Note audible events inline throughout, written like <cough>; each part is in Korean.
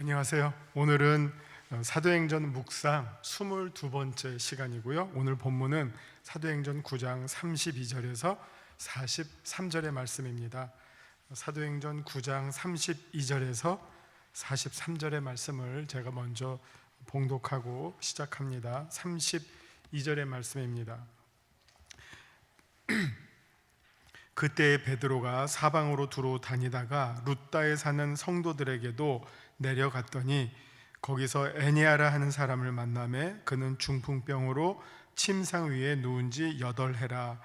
안녕하세요. 오늘은 어, 사도행전 묵상 22번째 시간이고요. 오늘 본문은 사도행전 9장 32절에서 43절의 말씀입니다. 사도행전 9장 32절에서 43절의 말씀을 제가 먼저 봉독하고 시작합니다. 32절의 말씀입니다. <clears throat> 그때 베드로가 사방으로 두루 다니다가 룻다에 사는 성도들에게도 내려갔더니 거기서 에니아라 하는 사람을 만남에 그는 중풍병으로 침상 위에 누운 지 여덟 해라.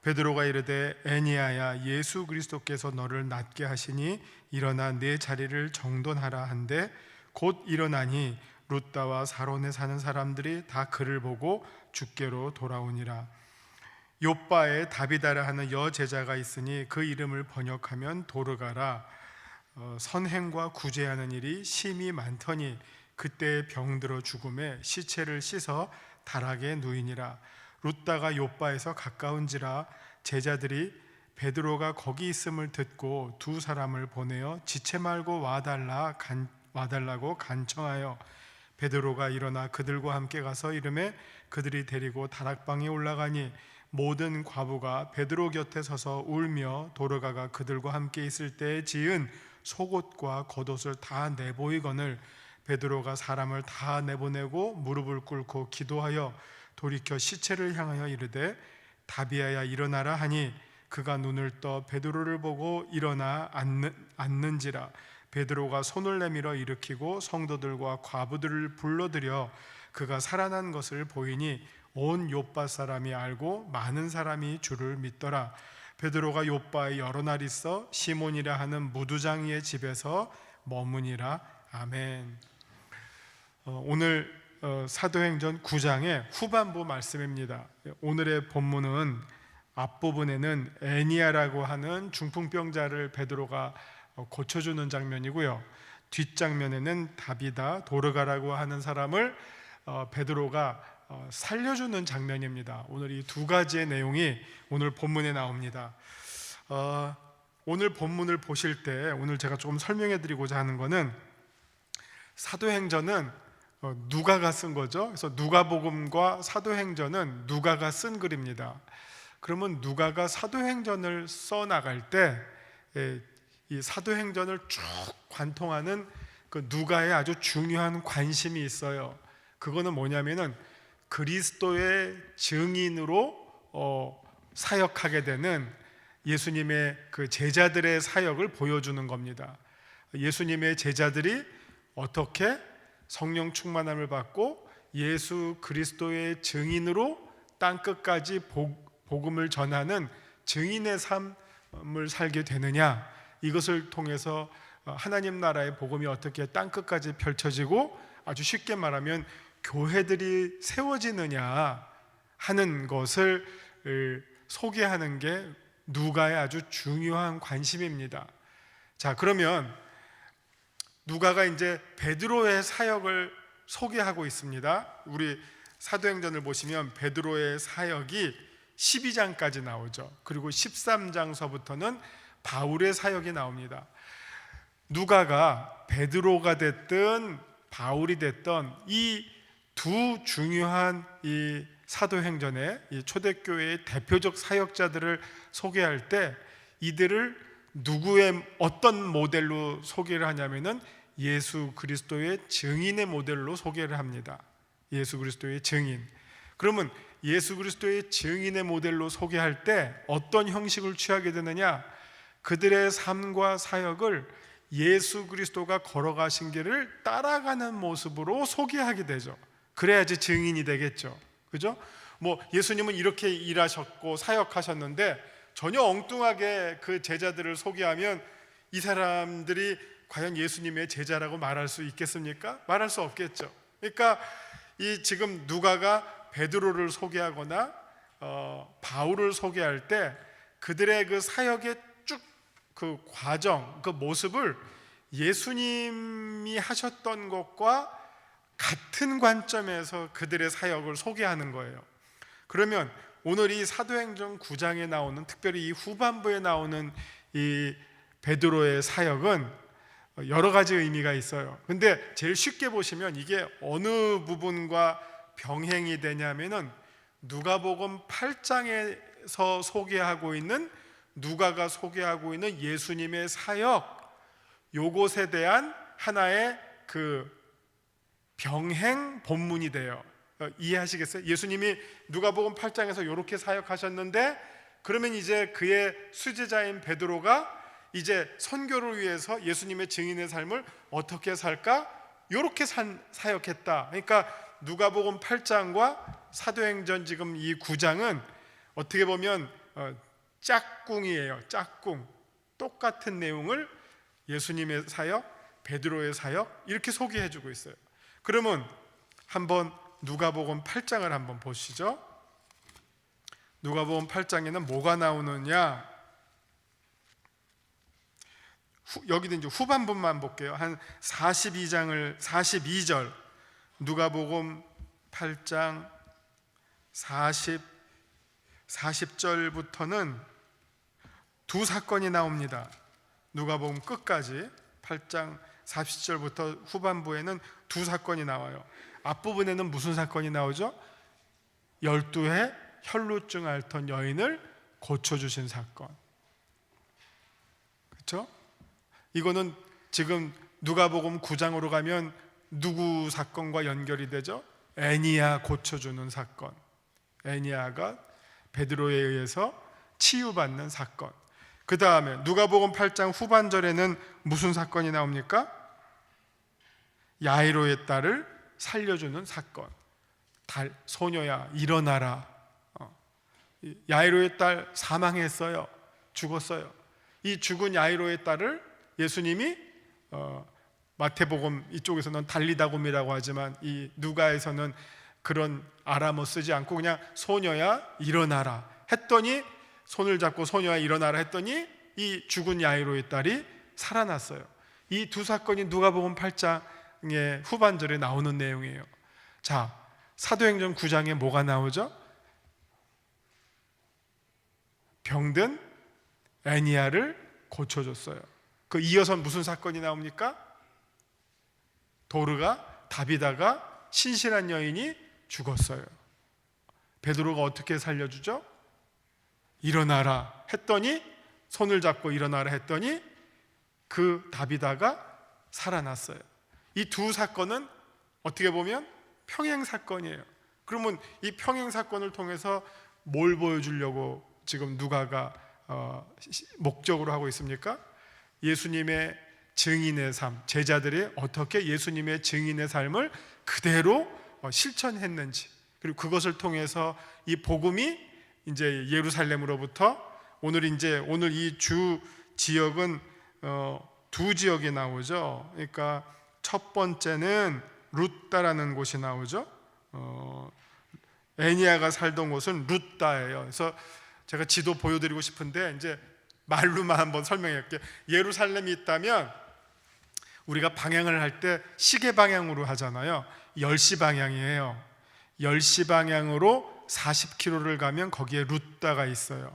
베드로가 이르되 에니아야 예수 그리스도께서 너를 낫게 하시니 일어나 내 자리를 정돈하라 한데 곧 일어나니 룻다와 사론에 사는 사람들이 다 그를 보고 주께로 돌아오니라 요빠에 다비다라 하는 여 제자가 있으니 그 이름을 번역하면 도르가라 어, 선행과 구제하는 일이 심히 많더니 그때 병들어 죽음에 시체를 씻어 다락에 누이니라. 룻다가 요빠에서 가까운지라 제자들이 베드로가 거기 있음을 듣고 두 사람을 보내어 지체 말고 와달라 간, 와달라고 간청하여 베드로가 일어나 그들과 함께 가서 이름에 그들이 데리고 다락방에 올라가니 모든 과부가 베드로 곁에 서서 울며 도르가가 그들과 함께 있을 때에 지은 속옷과 겉옷을 다 내보이거늘 베드로가 사람을 다 내보내고 무릎을 꿇고 기도하여 돌이켜 시체를 향하여 이르되 다비아야 일어나라 하니 그가 눈을 떠 베드로를 보고 일어나 앉는, 앉는지라. 베드로가 손을 내밀어 일으키고 성도들과 과부들을 불러들여 그가 살아난 것을 보이니 온 요빠 사람이 알고 많은 사람이 주를 믿더라. 베드로가 요빠에 여러 날 있어 시몬이라 하는 무두장이의 집에서 머무니라. 아멘. 어, 오늘 어, 사도행전 9장의 후반부 말씀입니다. 오늘의 본문은 앞부분에는 애니아라고 하는 중풍병자를 베드로가 어, 고쳐주는 장면이고요. 뒷장면에는 다비다 도르가라고 하는 사람을 어, 베드로가 어, 살려주는 장면입니다. 오늘 이 두 가지의 내용이 오늘 본문에 나옵니다. 어, 오늘 본문을 보실 때 오늘 제가 조금 설명해 드리고자 하는 것은 사도행전은 어, 누가가 쓴 거죠. 그래서 누가복음과 사도행전은 누가가 쓴 글입니다. 그러면 누가가 사도행전을 써 나갈 때 이 사도행전을 쭉 관통하는 그 누가의 아주 중요한 관심이 있어요. 그거는 뭐냐면은 그리스도의 증인으로 어, 사역하게 되는 예수님의 그 제자들의 사역을 보여주는 겁니다. 예수님의 제자들이 어떻게 성령 충만함을 받고 예수 그리스도의 증인으로 땅 끝까지 복음을 전하는 증인의 삶을 살게 되느냐 이것을 통해서 하나님 나라의 복음이 어떻게 땅 끝까지 펼쳐지고 아주 쉽게 말하면 교회들이 세워지느냐 하는 것을 소개하는 게 누가의 아주 중요한 관심입니다. 자, 그러면 누가가 이제 베드로의 사역을 소개하고 있습니다. 우리 사도행전을 보시면 베드로의 사역이 12장까지 나오죠. 그리고 13장서부터는 바울의 사역이 나옵니다. 누가가 베드로가 됐든 바울이 됐던 이 두 중요한 이 사도행전의 이 초대교회의 대표적 사역자들을 소개할 때 이들을 누구의 어떤 모델로 소개를 하냐면은 예수 그리스도의 증인의 모델로 소개를 합니다. 예수 그리스도의 증인. 그러면 예수 그리스도의 증인의 모델로 소개할 때 어떤 형식을 취하게 되느냐? 그들의 삶과 사역을 예수 그리스도가 걸어가신 길을 따라가는 모습으로 소개하게 되죠. 그래야지 증인이 되겠죠. 그죠? 뭐 예수님은 이렇게 일하셨고 사역하셨는데 전혀 엉뚱하게 그 제자들을 소개하면 이 사람들이 과연 예수님의 제자라고 말할 수 있겠습니까? 말할 수 없겠죠. 그러니까 이 지금 누가가 베드로를 소개하거나 어, 바울을 소개할 때 그들의 그 사역의 쭉 그 과정, 그 모습을 예수님이 하셨던 것과 같은 관점에서 그들의 사역을 소개하는 거예요. 그러면 오늘 이 사도행전 9장에 나오는 특별히 이 후반부에 나오는 이 베드로의 사역은 여러 가지 의미가 있어요. 근데 제일 쉽게 보시면 이게 어느 부분과 병행이 되냐면은 누가복음 8장에서 소개하고 있는 누가가 소개하고 있는 예수님의 사역 요것에 대한 하나의 그 병행 본문이 돼요. 어, 이해하시겠어요? 예수님이 누가복음 8장에서 이렇게 사역하셨는데 그러면 이제 그의 수제자인 베드로가 이제 선교를 위해서 예수님의 증인의 삶을 어떻게 살까? 이렇게 산, 사역했다. 그러니까 누가복음 8장과 사도행전 지금 이 9장은 어떻게 보면 어, 짝꿍이에요. 짝꿍. 똑같은 내용을 예수님의 사역, 베드로의 사역 이렇게 소개해 주고 있어요. 그러면 한번 누가복음 8장을 한번 보시죠. 누가복음 8장에는 뭐가 나오느냐? 후, 여기도 이제 후반부만 볼게요. 한 42장을 42절 누가복음 8장 40 40절부터는 두 사건이 나옵니다. 누가복음 끝까지 8장 40절부터 후반부에는 두 사건이 나와요. 앞부분에는 무슨 사건이 나오죠? 열두해 혈루증 앓던 여인을 고쳐주신 사건. 그렇죠? 이거는 지금 누가복음 9장으로 가면 누구 사건과 연결이 되죠? 애니아 고쳐주는 사건. 애니아가 베드로에 의해서 치유받는 사건. 그 다음에 누가복음 8장 후반절에는 무슨 사건이 나옵니까? 야이로의 딸을 살려주는 사건. 달, 소녀야 일어나라. 어. 이 야이로의 딸 사망했어요. 죽었어요. 이 죽은 야이로의 딸을 예수님이 어, 마태복음 이쪽에서는 달리다곰이라고 하지만 이 누가에서는 그런 아람어 쓰지 않고 그냥 소녀야 일어나라 했더니 손을 잡고 소녀야 일어나라 했더니 이 죽은 야이로의 딸이 살아났어요. 이 두 사건이 누가복음 8장 의 후반절에 나오는 내용이에요. 자, 사도행전 9장에 뭐가 나오죠? 병든 애니아를 고쳐줬어요. 그 이어서 무슨 사건이 나옵니까? 도르가 다비다가 신실한 여인이 죽었어요. 베드로가 어떻게 살려주죠? 일어나라 했더니 손을 잡고 일어나라 했더니 그 다비다가 살아났어요. 이 두 사건은 어떻게 보면 평행 사건이에요. 그러면 이 평행 사건을 통해서 뭘 보여주려고 지금 누가가 어, 시- 목적으로 하고 있습니까? 예수님의 증인의 삶, 제자들이 어떻게 예수님의 증인의 삶을 그대로 어, 실천했는지, 그리고 그것을 통해서 이 복음이 이제 예루살렘으로부터 오늘 이제 오늘 이 주 지역은 어, 두 지역이 나오죠. 그러니까 첫 번째는 루따라는 곳이 나오죠. 어, 애니아가 살던 곳은 루따예요. 그래서 제가 지도 보여드리고 싶은데 이제 말로만 한번 설명할게요. 예루살렘이 있다면 우리가 방향을 할 때 시계 방향으로 하잖아요. 10시 방향이에요. 10시 방향으로 40km를 가면 거기에 루따가 있어요.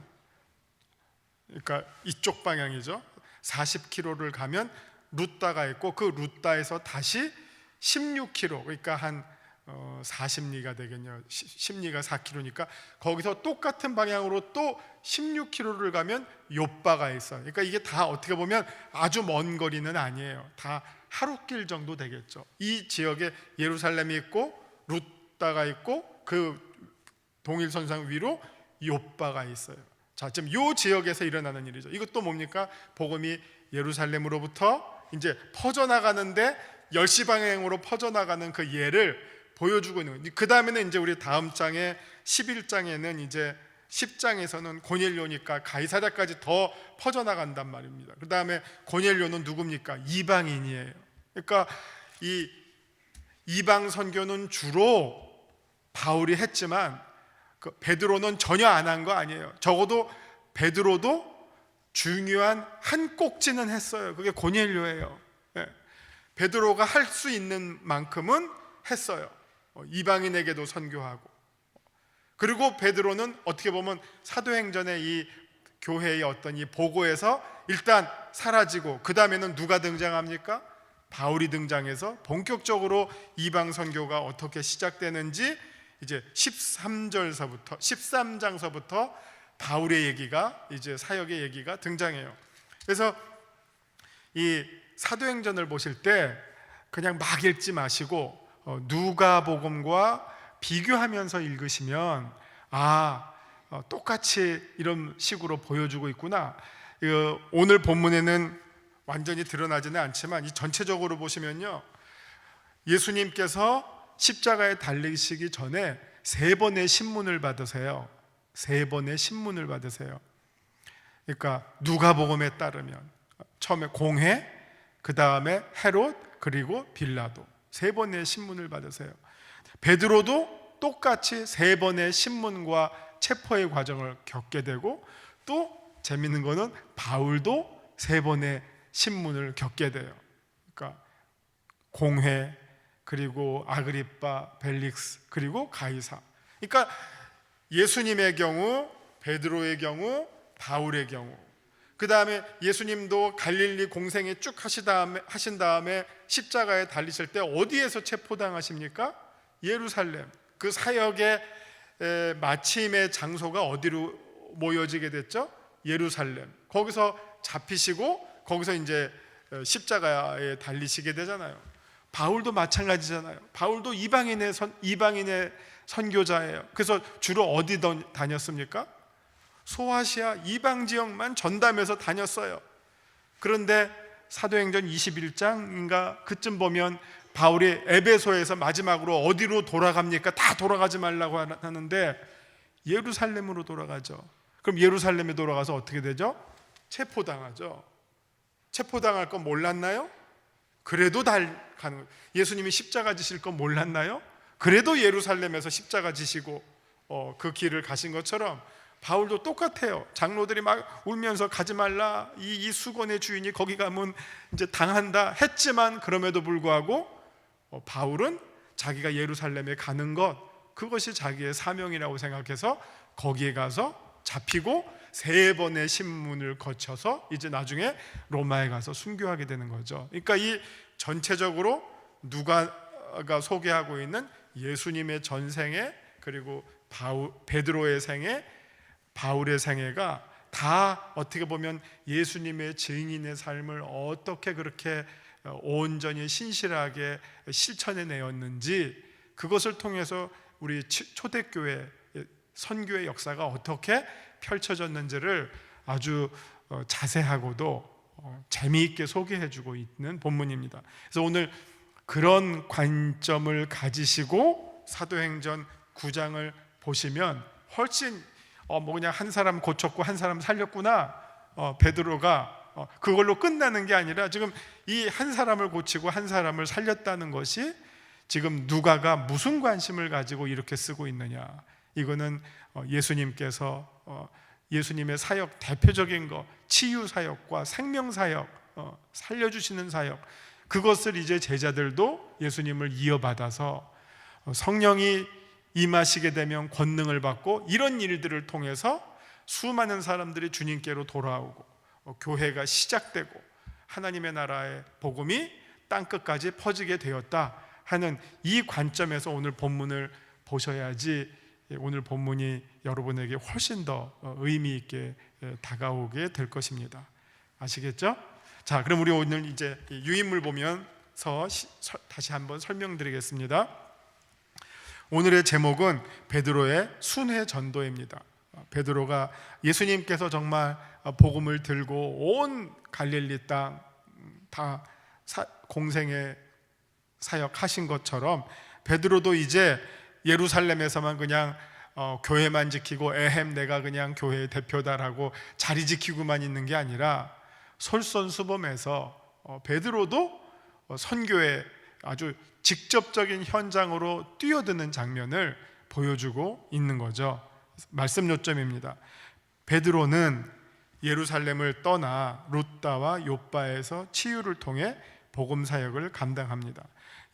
그러니까 이쪽 방향이죠. 40km를 가면 루따가 있고 그 루따에서 다시 16km 그러니까 한 어, 40리가 되겠네요. 10리가 4km니까 거기서 똑같은 방향으로 또 16km를 가면 요바가 있어요. 그러니까 이게 다 어떻게 보면 아주 먼 거리는 아니에요. 다 하루길 정도 되겠죠. 이 지역에 예루살렘이 있고 루따가 있고 그 동일선상 위로 요바가 있어요. 자, 지금 요 지역에서 일어나는 일이죠. 이것도 뭡니까? 복음이 예루살렘으로부터 이제 퍼져나가는데 10시 방향으로 퍼져나가는 그 예를 보여주고 있는 거예요. 그 다음에는 이제 우리 다음 장에 11장에는 이제 10장에서는 고넬료니까 가이사랴까지 더 퍼져나간단 말입니다. 그 다음에 고넬료는 누굽니까? 이방인이에요. 그러니까 이 이방 선교는 주로 바울이 했지만 그 베드로는 전혀 안 한 거 아니에요. 적어도 베드로도 중요한 한 꼭지는 했어요. 그게 고넬료예요. 예. 베드로가 할 수 있는 만큼은 했어요. 어, 이방인에게도 선교하고. 그리고 베드로는 어떻게 보면 사도행전의 이 교회의 어떤 이 보고에서 일단 사라지고 그 다음에는 누가 등장합니까? 바울이 등장해서 본격적으로 이방 선교가 어떻게 시작되는지 이제 13절서부터 13장서부터 바울의 얘기가 이제 사역의 얘기가 등장해요. 그래서 이 사도행전을 보실 때 그냥 막 읽지 마시고 어, 누가복음과 비교하면서 읽으시면 아 어, 똑같이 이런 식으로 보여주고 있구나. 오늘 본문에는 완전히 드러나지는 않지만 이 전체적으로 보시면요, 예수님께서 십자가에 달리시기 전에 세 번의 신문을 받으세요. 세 번의 신문을 받으세요. 그러니까 누가복음에 따르면 처음에 공회, 그 다음에 헤롯, 그리고 빌라도 세 번의 신문을 받으세요. 베드로도 똑같이 세 번의 신문과 체포의 과정을 겪게 되고 또 재밌는 거는 바울도 세 번의 신문을 겪게 돼요. 그러니까 공회 그리고 아그리빠, 벨릭스 그리고 가이사. 그러니까 예수님의 경우, 베드로의 경우, 바울의 경우. 그 다음에 예수님도 갈릴리 공생에 쭉 하신 다음에 십자가에 달리실 때 어디에서 체포당하십니까? 예루살렘. 그 사역의 에, 마침의 장소가 어디로 모여지게 됐죠? 예루살렘. 거기서 잡히시고 거기서 이제 어, 십자가에 달리시게 되잖아요. 바울도 마찬가지잖아요. 바울도 이방인의 선, 이방인의 선교자예요. 그래서 주로 어디 던- 다녔습니까? 소아시아 이방 지역만 전담해서 다녔어요. 그런데 사도행전 21장인가 그쯤 보면 바울이 에베소에서 마지막으로 어디로 돌아갑니까? 다 돌아가지 말라고 하는데 예루살렘으로 돌아가죠. 그럼 예루살렘에 돌아가서 어떻게 되죠? 체포당하죠. 체포당할 건 몰랐나요? 그래도 달 가는 거예요. 예수님이 십자가 지실 건 몰랐나요? 그래도 예루살렘에서 십자가 지시고 어, 그 길을 가신 것처럼 바울도 똑같아요. 장로들이 막 울면서 가지 말라. 이, 이 수건의 주인이 거기 가면 이제 당한다 했지만 그럼에도 불구하고 어, 바울은 자기가 예루살렘에 가는 것 그것이 자기의 사명이라고 생각해서 거기에 가서 잡히고 세 번의 신문을 거쳐서 이제 나중에 로마에 가서 순교하게 되는 거죠. 그러니까 이 전체적으로 누가가 소개하고 있는 예수님의 전생에 그리고 바울, 베드로의 생애, 바울의 생애가 다 어떻게 보면 예수님의 증인의 삶을 어떻게 그렇게 온전히 신실하게 실천해 내었는지 그것을 통해서 우리 치- 초대교회 선교의 역사가 어떻게 펼쳐졌는지를 아주 어, 자세하고도 어, 재미있게 소개해 주고 있는 본문입니다. 그래서 오늘 그런 관점을 가지시고 사도행전 9장을 보시면 훨씬 어, 뭐 그냥 한 사람 고쳤고 한 사람 살렸구나 어, 베드로가 어, 그걸로 끝나는 게 아니라 지금 이 한 사람을 고치고 한 사람을 살렸다는 것이 지금 누가가 무슨 관심을 가지고 이렇게 쓰고 있느냐. 이거는 어, 예수님께서 어, 예수님의 사역 대표적인 거 치유 사역과 생명 사역 어, 살려주시는 사역 그것을 이제 제자들도 예수님을 이어받아서 어, 성령이 임하시게 되면 권능을 받고 이런 일들을 통해서 수많은 사람들이 주님께로 돌아오고 어, 교회가 시작되고 하나님의 나라의 복음이 땅 끝까지 퍼지게 되었다 하는 이 관점에서 오늘 본문을 보셔야지 예, 오늘 본문이 여러분에게 훨씬 더 어, 의미 있게 예, 다가오게 될 것입니다. 아시겠죠? 자, 그럼 우리 오늘 이제 이 유인물 보면서 다시 한번 설명드리겠습니다. 오늘의 제목은 베드로의 순회 전도입니다. 어, 베드로가 예수님께서 정말 어, 복음을 들고 온 갈릴리 땅 다 공생의 사역하신 것처럼 베드로도 이제 예루살렘에서만 그냥 어, 교회만 지키고 에헴 내가 그냥 교회의 대표다라고 자리 지키고만 있는 게 아니라 솔선수범해서 어, 베드로도 어, 선교의 아주 직접적인 현장으로 뛰어드는 장면을 보여주고 있는 거죠. 말씀 요점입니다. 베드로는 예루살렘을 떠나 루다와 요바에서 치유를 통해 복음 사역을 감당합니다.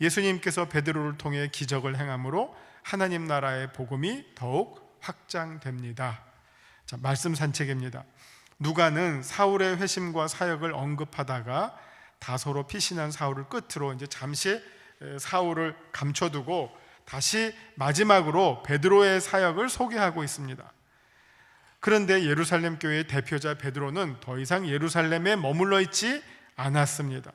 예수님께서 베드로를 통해 기적을 행함으로 하나님 나라의 복음이 더욱 확장됩니다. 자, 말씀 산책입니다. 누가는 사울의 회심과 사역을 언급하다가 다소로 피신한 사울을 끝으로 이제 잠시 에, 사울을 감춰두고 다시 마지막으로 베드로의 사역을 소개하고 있습니다. 그런데 예루살렘 교회의 대표자 베드로는 더 이상 예루살렘에 머물러 있지 않았습니다.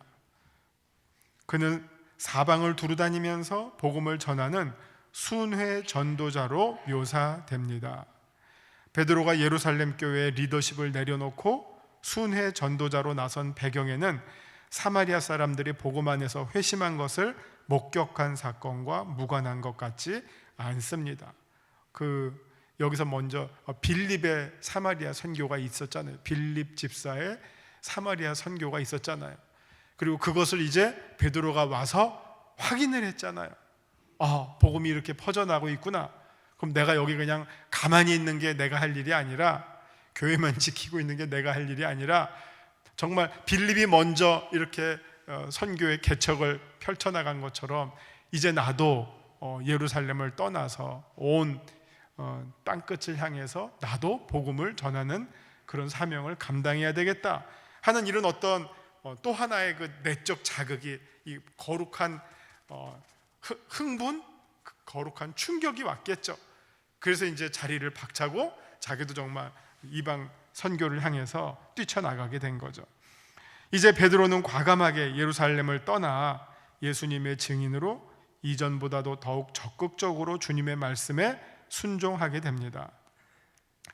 그는 사방을 두루다니면서 복음을 전하는 순회 전도자로 묘사됩니다. 베드로가 예루살렘 교회의 리더십을 내려놓고 순회 전도자로 나선 배경에는 사마리아 사람들이 안에서 회심한 것을 목격한 사건과 무관한 것 같지 않습니다. 그 여기서 먼저 빌립의 사마리아 선교가 있었잖아요. 빌립 집사의 사마리아 선교가 있었잖아요. 그리고 그것을 이제 베드로가 와서 확인을 했잖아요. 아, 복음이 이렇게 퍼져나고 있구나. 그럼 내가 여기 그냥 가만히 있는 게 내가 할 일이 아니라 교회만 <laughs> 지키고 있는 게 내가 할 일이 아니라 정말 빌립이 먼저 이렇게 어, 선교의 개척을 펼쳐나간 것처럼 이제 나도 어, 예루살렘을 떠나서 온 어, 땅끝을 향해서 나도 복음을 전하는 그런 사명을 감당해야 되겠다 하는 이런 어떤 또 하나의 그 내적 자극이 이 거룩한 흥- 흥분, 그 거룩한 충격이 왔겠죠. 그래서 이제 자리를 박차고 자기도 정말 이방 선교를 향해서 뛰쳐나가게 된 거죠. 이제 베드로는 과감하게 예루살렘을 떠나 예수님의 증인으로 이전보다도 더욱 적극적으로 주님의 말씀에 순종하게 됩니다.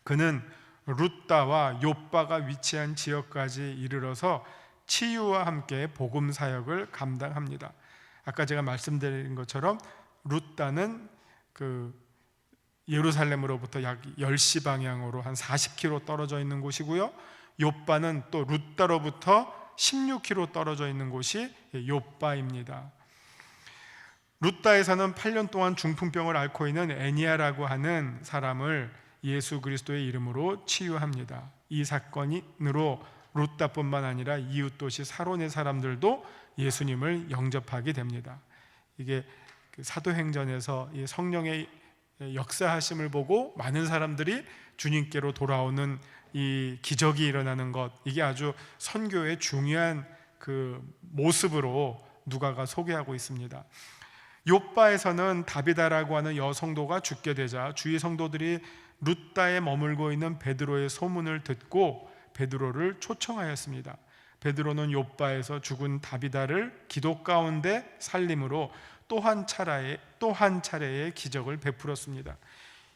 그는 룻다와 요바가 위치한 지역까지 이르러서 치유와 함께 복음 사역을 감당합니다. 아까 제가 말씀드린 것처럼 룻다는 그 예루살렘으로부터 약 10시 방향으로 한 40km 떨어져 있는 곳이고요. 요바는 또 룻다로부터 16km 떨어져 있는 곳이 요바입니다. 룻다에서는 8년 동안 중풍병을 앓고 있는 애니아라고 하는 사람을 예수 그리스도의 이름으로 치유합니다. 이 사건으로 룻다뿐만 아니라 이웃 도시 사론의 사람들도 예수님을 영접하게 됩니다. 이게 그 사도행전에서 이 성령의 역사하심을 보고 많은 사람들이 주님께로 돌아오는 이 기적이 일어나는 것 이게 아주 선교의 중요한 그 모습으로 누가가 소개하고 있습니다. 요바에서는 다비다라고 하는 여성도가 죽게 되자 주위 성도들이 룻다에 머물고 있는 베드로의 소문을 듣고 베드로를 초청하였습니다. 베드로는 요바에서 죽은 다비다를 기도 가운데 살림으로 또한 차례의 또한 차례의 기적을 베풀었습니다.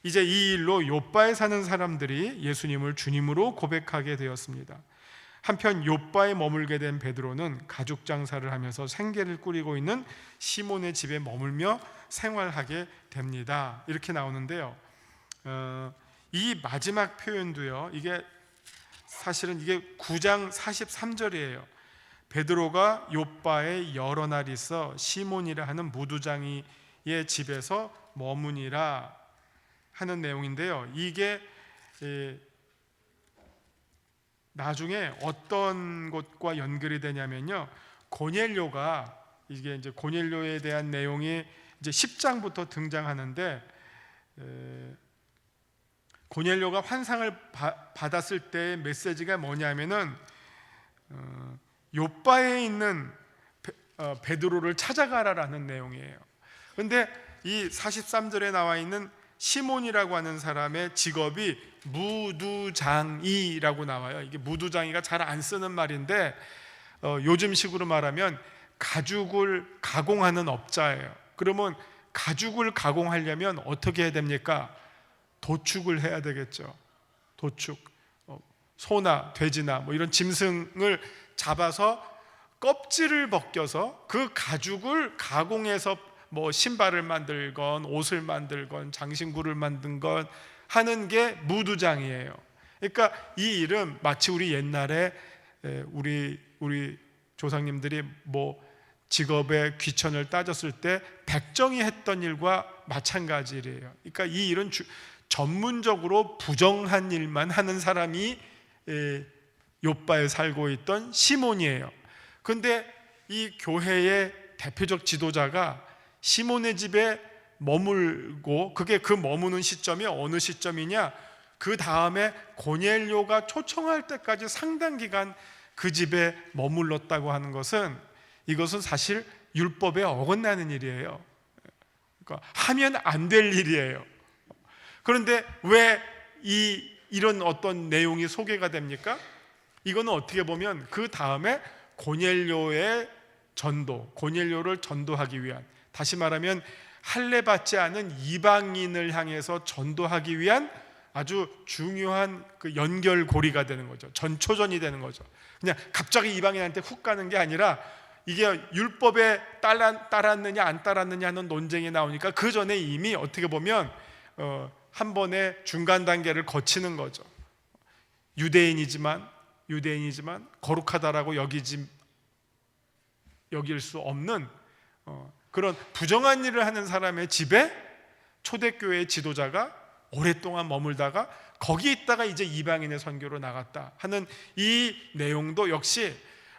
이제 이 일로 요바에 사는 사람들이 예수님을 주님으로 고백하게 되었습니다. 한편 요바에 머물게 된 베드로는 가죽 장사를 하면서 생계를 꾸리고 있는 시몬의 집에 머물며 생활하게 됩니다. 이렇게 나오는데요. 어, 이 마지막 표현도요. 이게 사실은 이게 9장 43절이에요. 베드로가 요바에 여러 날 있어 시몬이라 하는 무두장이의 집에서 머무니라 하는 내용인데요. 이게 예, 나중에 어떤 것과 연결이 되냐면요. 고넬료가 이게 이제 고넬료에 대한 내용이 이제 10장부터 등장하는데 에, 고넬료가 환상을 바, 받았을 때 메시지가 뭐냐면은 어, 요바에 있는 베, 어, 베드로를 찾아가라라는 내용이에요. 근데 이 43절에 나와 있는 시몬이라고 하는 사람의 직업이 무두장이라고 나와요. 이게 무두장이가 잘 안 쓰는 말인데 어, 요즘식으로 말하면 가죽을 가공하는 업자예요. 그러면 가죽을 가공하려면 어떻게 해야 됩니까? 도축을 해야 되겠죠. 도축. 어, 소나 돼지나 뭐 이런 짐승을 잡아서 껍질을 벗겨서 그 가죽을 가공해서 뭐 신발을 만들건 옷을 만들건 장신구를 만든 건 하는 게 무두장이에요. 그러니까 이 일은 마치 우리 옛날에 에, 우리 우리 조상님들이 뭐 직업의 귀천을 따졌을 때 백정이 했던 일과 마찬가지 일이에요. 그러니까 이 일은 주, 전문적으로 부정한 일만 하는 사람이 에, 요바에 살고 있던 시몬이에요. 근데 이 교회의 대표적 지도자가 시몬의 집에 머물고 그게 그 머무는 시점이 어느 시점이냐? 그 다음에 고넬료가 초청할 때까지 상당 기간 그 집에 머물렀다고 하는 것은 이것은 사실 율법에 어긋나는 일이에요. 그러니까 하면 안 될 일이에요. 그런데 왜 이 이런 어떤 내용이 소개가 됩니까? 이거는 어떻게 보면 그 다음에 고넬료의 전도, 고넬료를 전도하기 위한 다시 말하면 할례 받지 않은 이방인을 향해서 전도하기 위한 아주 중요한 그 연결고리가 되는 거죠. 전초전이 되는 거죠. 그냥 갑자기 이방인한테 훅 가는 게 아니라 이게 율법에 따랐느냐 안 따랐느냐 하는 논쟁이 나오니까 그 전에 이미 어떻게 보면 어, 한 번의 중간 단계를 거치는 거죠. 유대인이지만 유대인이지만 거룩하다라고 여기지 여길 수 없는 어, 그런 부정한 일을 하는 사람의 집에 초대교회 지도자가 오랫동안 머물다가 거기 있다가 이제 이방인의 선교로 나갔다 하는 이 내용도 역시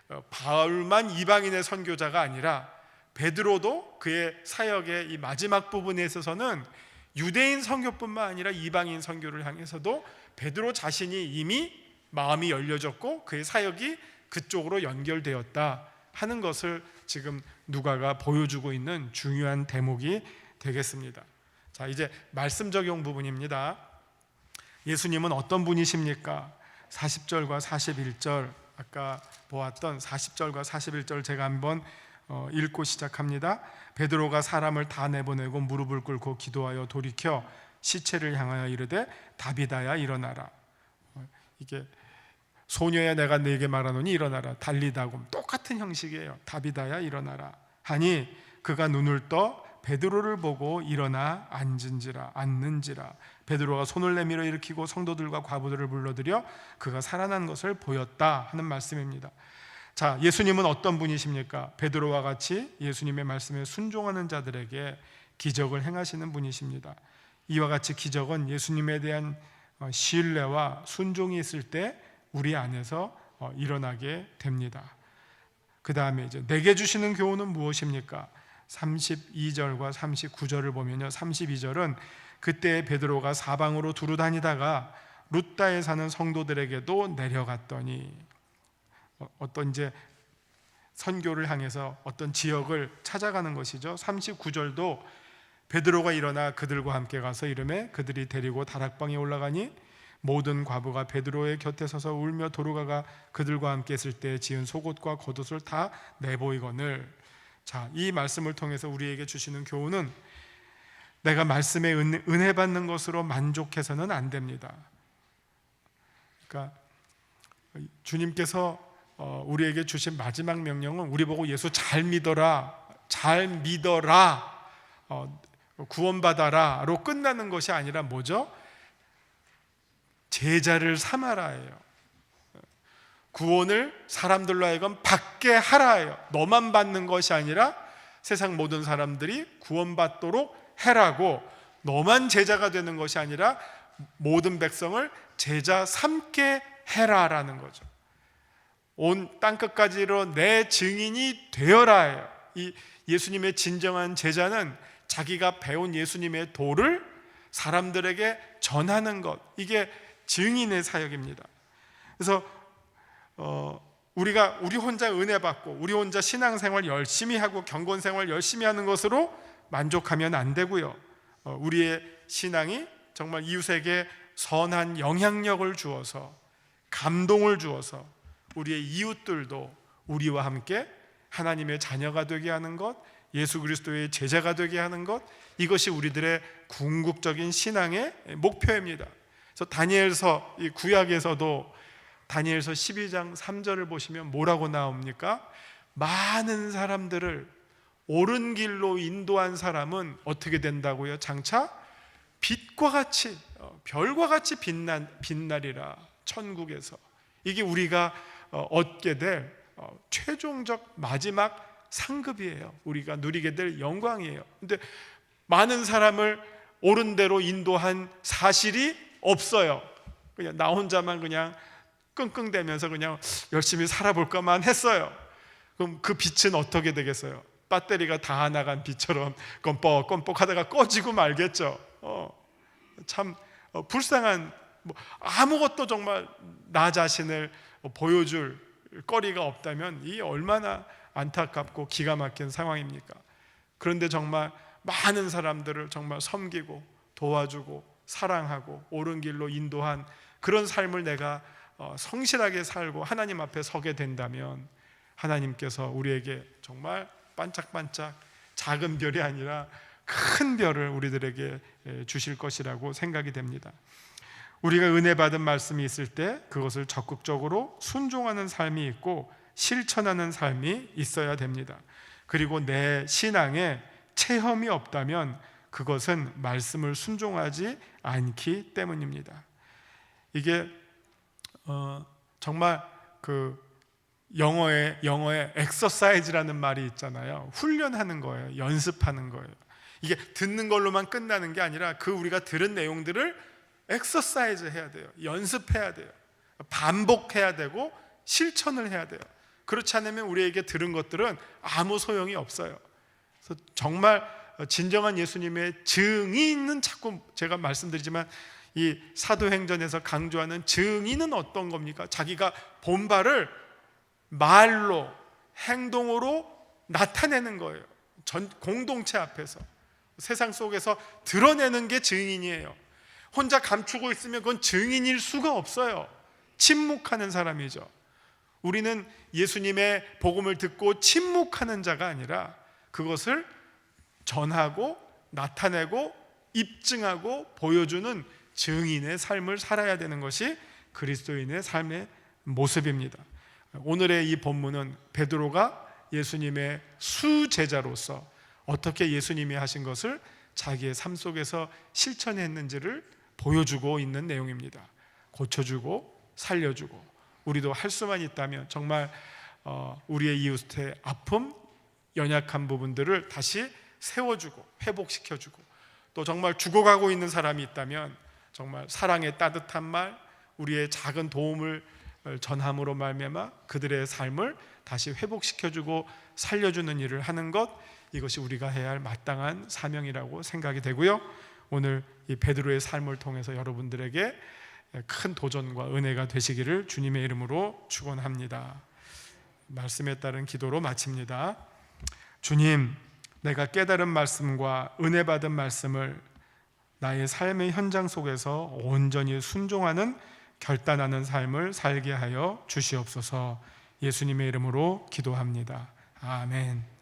어, 바울만 이방인의 선교자가 아니라 베드로도 그의 사역의 이 마지막 부분에 있어서는 유대인 선교뿐만 아니라 이방인 선교를 향해서도 베드로 자신이 이미 마음이 열려졌고 그의 사역이 그쪽으로 연결되었다 하는 것을 지금 누가가 보여주고 있는 중요한 대목이 되겠습니다. 자, 이제 말씀 적용 부분입니다. 예수님은 어떤 분이십니까? 40절과 41절 아까 보았던 40절과 41절 제가 한번 어, 읽고 시작합니다. 베드로가 사람을 다 내보내고 무릎을 꿇고 기도하여 돌이켜 시체를 향하여 이르되 다비다야 일어나라. 어, 이게 소녀야 내가 네게 말하노니 일어나라. 달리다곰 똑같은 형식이에요. 다비다야 일어나라. 하니 그가 눈을 떠 베드로를 보고 일어나 앉은지라 앉는지라 베드로가 손을 내밀어 일으키고 성도들과 과부들을 불러들여 그가 살아난 것을 보였다 하는 말씀입니다. 자, 예수님은 어떤 분이십니까? 베드로와 같이 예수님의 말씀에 순종하는 자들에게 기적을 행하시는 분이십니다. 이와 같이 기적은 예수님에 대한 어, 신뢰와 순종이 있을 때 우리 안에서 어, 일어나게 됩니다. 그 다음에 이제 내게 주시는 교훈은 무엇입니까? 32절과 39절을 보면요. 32절은 그때 베드로가 사방으로 두루 다니다가 루따에 사는 성도들에게도 내려갔더니 어, 어떤 이제 선교를 향해서 어떤 지역을 찾아가는 것이죠. 39절도 베드로가 일어나 그들과 함께 가서 이름에 그들이 데리고 다락방에 올라가니 모든 과부가 베드로의 곁에 서서 울며 도로가가 그들과 함께 있을 때 지은 속옷과 겉옷을 다 내보이거늘 자, 이 말씀을 통해서 우리에게 주시는 교훈은 내가 말씀에 은혜 받는 것으로 만족해서는 안 됩니다. 그러니까 주님께서 어, 우리에게 주신 마지막 명령은 우리 보고 예수 잘 믿어라, 잘 믿어라, 어, 구원받아라로 끝나는 것이 아니라 뭐죠? 제자를 삼아라예요. 구원을 사람들로 하여금 받게 하라예요. 너만 받는 것이 아니라 세상 모든 사람들이 구원받도록 해라고 너만 제자가 되는 것이 아니라 모든 백성을 제자 삼게 해라라는 거죠. 온 땅끝까지로 내 증인이 되어라예요. 이 예수님의 진정한 제자는 자기가 배운 예수님의 도를 사람들에게 전하는 것 이게 증인의 사역입니다. 그래서 어, 우리가 우리 혼자 은혜 받고 우리 혼자 신앙생활 열심히 하고 경건생활 열심히 하는 것으로 만족하면 안 되고요. 어, 우리의 신앙이 정말 이웃에게 선한 영향력을 주어서 감동을 주어서 우리의 이웃들도 우리와 함께 하나님의 자녀가 되게 하는 것, 예수 그리스도의 제자가 되게 하는 것, 이것이 우리들의 궁극적인 신앙의 목표입니다. 그래서 다니엘서 이 구약에서도 다니엘서 12장 3절을 보시면 뭐라고 나옵니까? 많은 사람들을 옳은 길로 인도한 사람은 어떻게 된다고요? 장차 빛과 같이 어, 별과 같이 빛난 빛나리라 천국에서 이게 우리가 어, 얻게 될 어, 최종적 마지막 상급이에요. 우리가 누리게 될 영광이에요. 근데 많은 사람을 옳은 대로 인도한 사실이 없어요. 그냥 나 혼자만 그냥 끙끙대면서 그냥 열심히 살아볼까만 했어요. 그럼 그 빛은 어떻게 되겠어요? 배터리가 다 나간 빛처럼 껌뻑껌뻑 하다가 꺼지고 말겠죠. 어, 참 어, 불쌍한 뭐 아무것도 정말 나 자신을 보여줄 거리가 없다면 이 얼마나 안타깝고 기가 막힌 상황입니까? 그런데 정말 많은 사람들을 정말 섬기고 도와주고 사랑하고 옳은 길로 인도한 그런 삶을 내가 어, 성실하게 살고 하나님 앞에 서게 된다면 하나님께서 우리에게 정말 반짝반짝 작은 별이 아니라 큰 별을 우리들에게 에, 주실 것이라고 생각이 됩니다. 우리가 은혜 받은 말씀이 있을 때 그것을 적극적으로 순종하는 삶이 있고 실천하는 삶이 있어야 됩니다. 그리고 내 신앙에 체험이 없다면 그것은 말씀을 순종하지 않기 때문입니다. 이게 어, 정말 그 영어에 영어에 엑서사이즈라는 말이 있잖아요. 훈련하는 거예요. 연습하는 거예요. 이게 듣는 걸로만 끝나는 게 아니라 그 우리가 들은 내용들을 엑서사이즈 해야 돼요. 연습해야 돼요. 반복해야 되고 실천을 해야 돼요. 그렇지 않으면 우리에게 들은 것들은 아무 소용이 없어요. 그래서 정말 진정한 예수님의 증인은 자꾸 제가 말씀드리지만 이 사도행전에서 강조하는 증인은 어떤 겁니까? 자기가 본 바를 말로 행동으로 나타내는 거예요. 전 공동체 앞에서 세상 속에서 드러내는 게 증인이에요. 혼자 감추고 있으면 그건 증인일 수가 없어요. 침묵하는 사람이죠. 우리는 예수님의 복음을 듣고 침묵하는 자가 아니라 그것을 전하고 나타내고 입증하고 보여주는 증인의 삶을 살아야 되는 것이 그리스도인의 삶의 모습입니다. 오늘의 이 본문은 베드로가 예수님의 수제자로서 어떻게 예수님이 하신 것을 자기의 삶 속에서 실천했는지를 보여주고 있는 내용입니다. 고쳐주고 살려주고 우리도 할 수만 있다면 정말 어, 우리의 이웃의 아픔, 연약한 부분들을 다시 세워주고 회복시켜주고 또 정말 죽어가고 있는 사람이 있다면 정말 사랑의 따뜻한 말, 우리의 작은 도움을 전함으로 말미암아 그들의 삶을 다시 회복시켜주고 살려주는 일을 하는 것 이것이 우리가 해야 할 마땅한 사명이라고 생각이 되고요. 오늘 이 베드로의 삶을 통해서 여러분들에게 큰 도전과 은혜가 되시기를 주님의 이름으로 축원합니다. 말씀에 따른 기도로 마칩니다. 주님, 내가 깨달은 말씀과 은혜 받은 말씀을 나의 삶의 현장 속에서 온전히 순종하는 결단하는 삶을 살게 하여 주시옵소서. 예수님의 이름으로 기도합니다. 아멘.